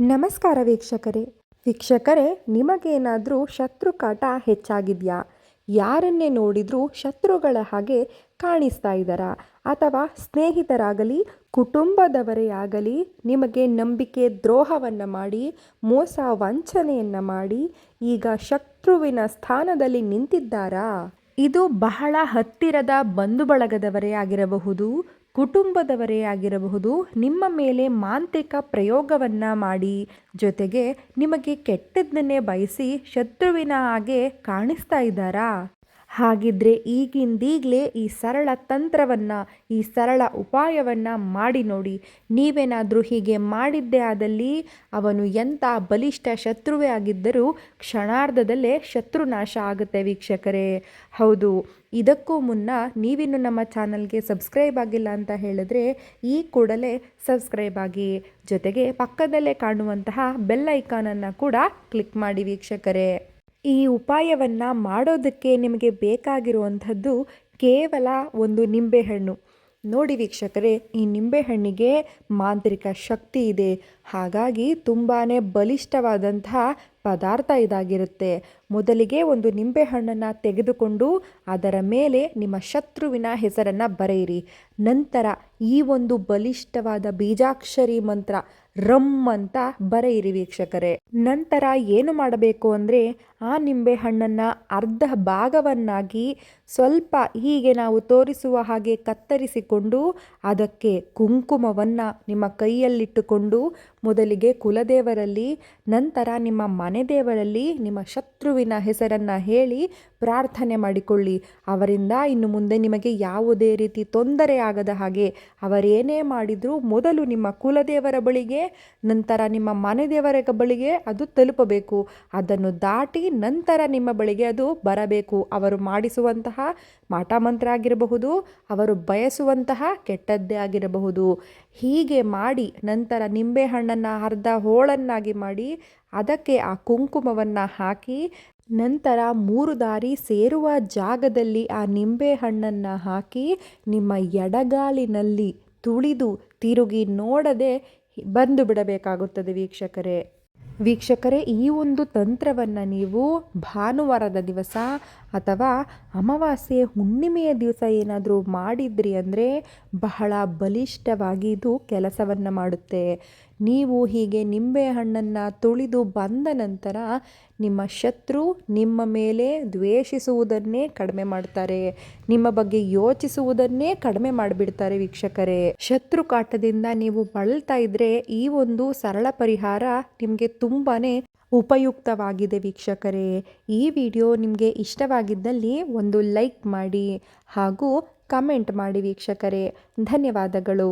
ನಮಸ್ಕಾರ ವೀಕ್ಷಕರೇ. ವೀಕ್ಷಕರೇ, ನಿಮಗೇನಾದರೂ ಶತ್ರು ಕಾಟ ಹೆಚ್ಚಾಗಿದೆಯಾ? ಯಾರನ್ನೇ ನೋಡಿದರೂ ಶತ್ರುಗಳ ಹಾಗೆ ಕಾಣಿಸ್ತಾ ಇದ್ದಾರಾ? ಅಥವಾ ಸ್ನೇಹಿತರಾಗಲಿ, ಕುಟುಂಬದವರೇ ಆಗಲಿ, ನಿಮಗೆ ನಂಬಿಕೆ ದ್ರೋಹವನ್ನು ಮಾಡಿ, ಮೋಸ ವಂಚನೆಯನ್ನು ಮಾಡಿ, ಈಗ ಶತ್ರುವಿನ ಸ್ಥಾನದಲ್ಲಿ ನಿಂತಿದ್ದಾರಾ? ಇದು ಬಹಳ ಹತ್ತಿರದ ಬಂಧು ಬಳಗದವರೇ ಆಗಿರಬಹುದು ಕುಟುಂಬದವರೇ ಆಗಿರಬಹುದು, ನಿಮ್ಮ ಮೇಲೆ ಮಾಂತ್ರಿಕ ಪ್ರಯೋಗವನ್ನ ಮಾಡಿ ಜೊತೆಗೆ ನಿಮಗೆ ಕೆಟ್ಟದ್ದನ್ನೇ ಬಯಸಿ ಶತ್ರುವಿನ ಹಾಗೆ ಕಾಣಿಸ್ತಾ ಇದ್ದಾರಾ? ಹಾಗಿದ್ರೆ ಈಗಿಂದೀಗಲೇ ಈ ಸರಳ ತಂತ್ರವನ್ನು, ಈ ಸರಳ ಉಪಾಯವನ್ನು ಮಾಡಿ ನೋಡಿ. ನೀವೇನಾದರೂ ಹೀಗೆ ಮಾಡಿದ್ದೇ ಆದಲ್ಲಿ ಅವನು ಎಂಥ ಬಲಿಷ್ಠ ಶತ್ರುವೇ ಆಗಿದ್ದರೂ ಕ್ಷಣಾರ್ಧದಲ್ಲೇ ಶತ್ರುನಾಶ ಆಗುತ್ತೆ ವೀಕ್ಷಕರೇ. ಹೌದು, ಇದಕ್ಕೂ ಮುನ್ನ ನೀವಿನ್ನು ನಮ್ಮ ಚಾನಲ್ಗೆ ಸಬ್ಸ್ಕ್ರೈಬ್ ಆಗಿಲ್ಲ ಅಂತ ಹೇಳಿದ್ರೆ ಈ ಕೂಡಲೇ ಸಬ್ಸ್ಕ್ರೈಬ್ ಆಗಿ. ಜೊತೆಗೆ ಪಕ್ಕದಲ್ಲೇ ಕಾಣುವಂತಹ ಬೆಲ್ ಐಕಾನನ್ನು ಕೂಡ ಕ್ಲಿಕ್ ಮಾಡಿ ವೀಕ್ಷಕರೇ. ಈ ಉಪಾಯವನ್ನು ಮಾಡೋದಕ್ಕೆ ನಿಮಗೆ ಬೇಕಾಗಿರುವಂಥದ್ದು ಕೇವಲ ಒಂದು ನಿಂಬೆಹಣ್ಣು. ನೋಡಿ ವೀಕ್ಷಕರೇ, ಈ ನಿಂಬೆಹಣ್ಣಿಗೆ ಮಾಂತ್ರಿಕ ಶಕ್ತಿ ಇದೆ. ಹಾಗಾಗಿ ತುಂಬಾ ಬಲಿಷ್ಠವಾದಂತಹ ಪದಾರ್ಥ ಇದಾಗಿರುತ್ತೆ. ಮೊದಲಿಗೆ ಒಂದು ನಿಂಬೆಹಣ್ಣನ್ನು ತೆಗೆದುಕೊಂಡು ಅದರ ಮೇಲೆ ನಿಮ್ಮ ಶತ್ರುವಿನ ಹೆಸರನ್ನು ಬರೆಯಿರಿ. ನಂತರ ಈ ಒಂದು ಬಲಿಷ್ಠವಾದ ಬೀಜಾಕ್ಷರಿ ಮಂತ್ರ ರಮ್ ಅಂತ ಬರೆಯಿರಿ ವೀಕ್ಷಕರೇ. ನಂತರ ಏನು ಮಾಡಬೇಕು ಅಂದರೆ ಆ ನಿಂಬೆ ಹಣ್ಣನ್ನು ಅರ್ಧ ಭಾಗವನ್ನಾಗಿ ಸ್ವಲ್ಪ ಹೀಗೆ ನಾವು ತೋರಿಸುವ ಹಾಗೆ ಕತ್ತರಿಸಿಕೊಂಡು ಅದಕ್ಕೆ ಕುಂಕುಮವನ್ನು ನಿಮ್ಮ ಕೈಯಲ್ಲಿಟ್ಟುಕೊಂಡು ಮೊದಲಿಗೆ ಕುಲದೇವರಲ್ಲಿ, ನಂತರ ನಿಮ್ಮ ಮನೆ ದೇವರಲ್ಲಿ ನಿಮ್ಮ ಶತ್ರುವಿನ ಹೆಸರನ್ನು ಹೇಳಿ ಪ್ರಾರ್ಥನೆ ಮಾಡಿಕೊಳ್ಳಿ. ಅವರಿಂದ ಇನ್ನು ಮುಂದೆ ನಿಮಗೆ ಯಾವುದೇ ರೀತಿ ತೊಂದರೆ ಆಗದ ಹಾಗೆ ಅವರೇನೇ ಮಾಡಿದರೂ ಮೊದಲು ನಿಮ್ಮ ಕುಲದೇವರ ಬಳಿಗೆ ನಂತರ ನಿಮ್ಮ ಮನೆ ದೇವರ ಬಳಿಗೆ ಅದು ತಲುಪಬೇಕು. ಅದನ್ನು ದಾಟಿ ನಂತರ ನಿಮ್ಮ ಬಳಿಗೆ ಅದು ಬರಬೇಕು. ಅವರು ಮಾಡಿಸುವಂತಹ ಮಾಟ ಮಂತ್ರ ಆಗಿರಬಹುದು, ಅವರು ಬಯಸುವಂತಹ ಕೆಟ್ಟದ್ದೇ ಆಗಿರಬಹುದು. ಹೀಗೆ ಮಾಡಿ ನಂತರ ನಿಂಬೆಹಣ್ಣನ್ನು ಅರ್ಧ ಹೋಳನ್ನಾಗಿ ಮಾಡಿ ಅದಕ್ಕೆ ಆ ಕುಂಕುಮವನ್ನು ಹಾಕಿ ನಂತರ ಮೂರು ದಾರಿ ಸೇರುವ ಜಾಗದಲ್ಲಿ ಆ ನಿಂಬೆ ಹಣ್ಣನ್ನು ಹಾಕಿ ನಿಮ್ಮ ಎಡಗಾಲಿನಲ್ಲಿ ತುಳಿದು ತಿರುಗಿ ನೋಡದೆ ಬಂದು ಬಿಡಬೇಕಾಗುತ್ತದೆ ವೀಕ್ಷಕರೇ. ವೀಕ್ಷಕರೇ ಈ ಒಂದು ತಂತ್ರವನ್ನು ನೀವು ಭಾನುವಾರದ ದಿವಸ ಅಥವಾ ಅಮಾವಾಸ್ಯೆ ಹುಣ್ಣಿಮೆಯ ದಿವಸ ಏನಾದರೂ ಮಾಡಿದ್ರಿ ಅಂದರೆ ಬಹಳ ಬಲಿಷ್ಠವಾಗಿ ಇದು ಕೆಲಸವನ್ನು ಮಾಡುತ್ತೆ. ನೀವು ಹೀಗೆ ನಿಂಬೆ ಹಣ್ಣನ್ನು ತುಳಿದು ಬಂದ ನಂತರ ನಿಮ್ಮ ಶತ್ರು ನಿಮ್ಮ ಮೇಲೆ ದ್ವೇಷಿಸುವುದನ್ನೇ ಕಡಿಮೆ ಮಾಡ್ತಾರೆ. ನಿಮ್ಮ ಬಗ್ಗೆ ಯೋಚಿಸುವುದನ್ನೇ ಕಡಿಮೆ ಮಾಡಿಬಿಡ್ತಾರೆ ವೀಕ್ಷಕರೇ. ಶತ್ರು ಕಾಟದಿಂದ ನೀವು ಬಳಲ್ತಾ ಇದ್ರೆ ಈ ಒಂದು ಸರಳ ಪರಿಹಾರ ನಿಮಗೆ ತುಂಬಾ ಉಪಯುಕ್ತವಾಗಿದೆ ವೀಕ್ಷಕರೇ. ಈ ವಿಡಿಯೋ ನಿಮಗೆ ಇಷ್ಟವಾಗಿದ್ದಲ್ಲಿ ಒಂದು ಲೈಕ್ ಮಾಡಿ ಹಾಗೂ ಕಮೆಂಟ್ ಮಾಡಿ ವೀಕ್ಷಕರೇ. ಧನ್ಯವಾದಗಳು.